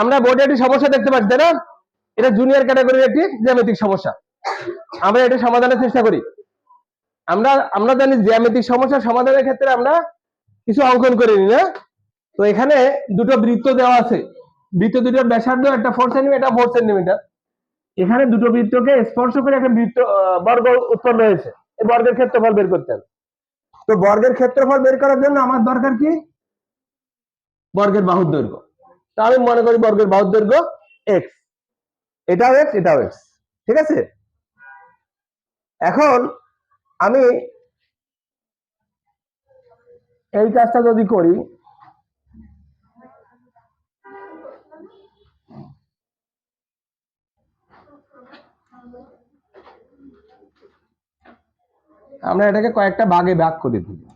আমরা বোর্ডে একটি সমস্যা দেখতে পাচ্ছি, তাই না? এটা জুনিয়র ক্যাটাগরির একটি জ্যামিতিক সমস্যা। আমরা এটা সমাধানের চেষ্টা করি। আমরা আমরা জানি জ্যামিতিক সমস্যার সমাধানের ক্ষেত্রে আমরা কিছু অঙ্কন করে নিই না? তো এখানে দুটো বৃত্ত দেওয়া আছে। বৃত্ত দুটো ব্যাসার্ধ, একটা ফোর সেন্টিমিটার ফোর সেন্টিমিটার এখানে দুটো বৃত্তকে স্পর্শ করে একটা বৃত্ত বর্গ উৎপন্ন হয়েছে। এই বর্গের ক্ষেত্রফল বের করতে হবে। তো বর্গের ক্ষেত্রফল বের করার জন্য আমার দরকার কি? বর্গের বাহুর দৈর্ঘ্য। তা আমি মনে করি বর্গের বাহুর দৈর্ঘ্য এক্স এটাও এক্স এটাও এক্স ঠিক আছে? এখন আমি এই কাজটা যদি করি, আমরা এটাকে কয়েকটা ভাগে ভাগ করে দিই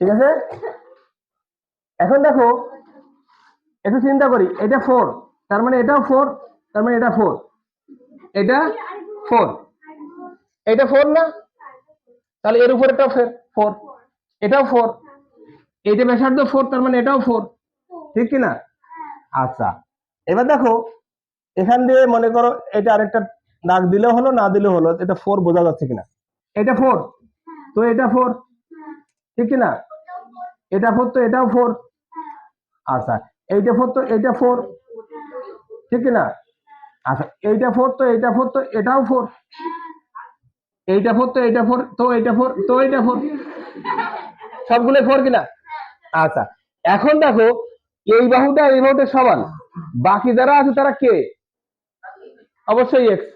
ঠিক আছে? এখন দেখো, একটু চিন্তা করি, এটা ফোর তার মানে এটাও ফোর তার মানে এটা ফোর এটা ফোর এটা ফোর না? তাহলে এর উপর এটাও ফোর এটাও ফোর এইটা ব্যাসার্ধ ফোর তার মানে এটাও ফোর ঠিক কি না আচ্ছা এবার দেখো, এখান দিয়ে মনে করো এটা আরেকটা নাক দিলেও হলো, না দিলেও হলো, এটা ফোর বোঝা যাচ্ছে কিনা? এটা ফোর তো এটা ফোর ঠিক কি না এটা ফোর তো এটাও ফোর আচ্ছা এইটা ফোর তো এইটা ফোর ঠিক না? আচ্ছা এইটা ফোর তো এইটা ফোর তো এটাও ফোর এইটা ফোর তো এইটা ফোর তো এইটা ফোর তো এইটা ফোর সবগুলো ফোর কিনা আচ্ছা এখন দেখো, এই বাহুটা এই বাহুটা সমান। বাকি যারা আছে, তারা কে? অবশ্যই এক্স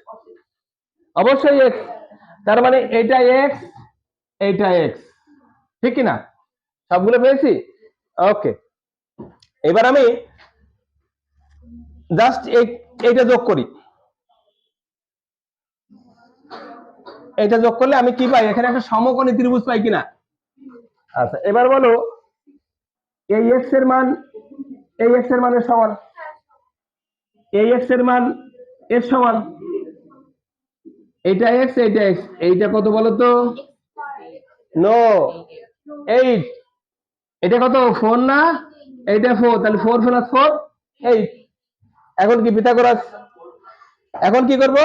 অবশ্যই এক্স তার মানে এটা এক্স এইটা এক্স ঠিক কিনা সবগুলো পেয়েছি? ওকে এবার আমি জাস্ট এইটা যোগ করি। এটা যোগ করলে আমি কি পাই? এখানে একটা সমকোণী ত্রিভুজ পাই কিনা? আচ্ছা এবার বলো এই এক্সের মান এই এক্সের মানের সমান? এই এক্সের মান এর সমান? এইটা এক্স এইটা এক্স এইটা কত বলো তো নো এইট এটা কত? ফোর না? এইটা ফোর তাহলে ফোর প্লাস ফোর এইট এখন কি পিথাগোরাস এখন কি করব?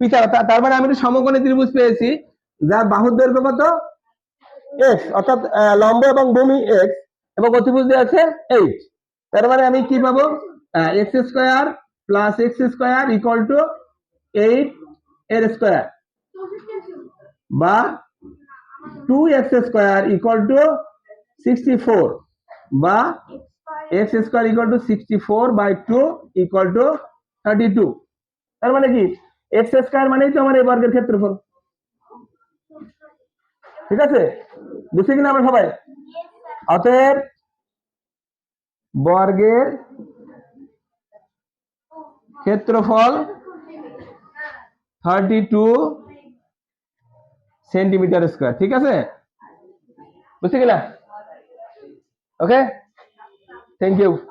পিতা তার মানে আমি সমকোণী ত্রিভুজ পেয়েছি। যার বাহুর দৈর্ঘ্য কত? এক্স অর্থাৎ লম্ব এবং ভূমি এক্স এবং অতিভুজ আছে এইট তার মানে আমি কি পাবো? X square plus x square equal to eight এর স্কোয়ার বা two x square equal to বা x square equal to sixty four by two equal to thirty two তার মানে কি? এক্স স্কোয়ার মানেই তো আমার এই বর্গের ক্ষেত্রফল। ঠিক আছে? বুঝছি কিনা আমরা সবাই? অতএব বর্গের ক্ষেত্রফল থার্টি টু সেন্টিমিটার স্কোয়ার ঠিক আছে? বুঝছি কিনা? Okay? Thank you.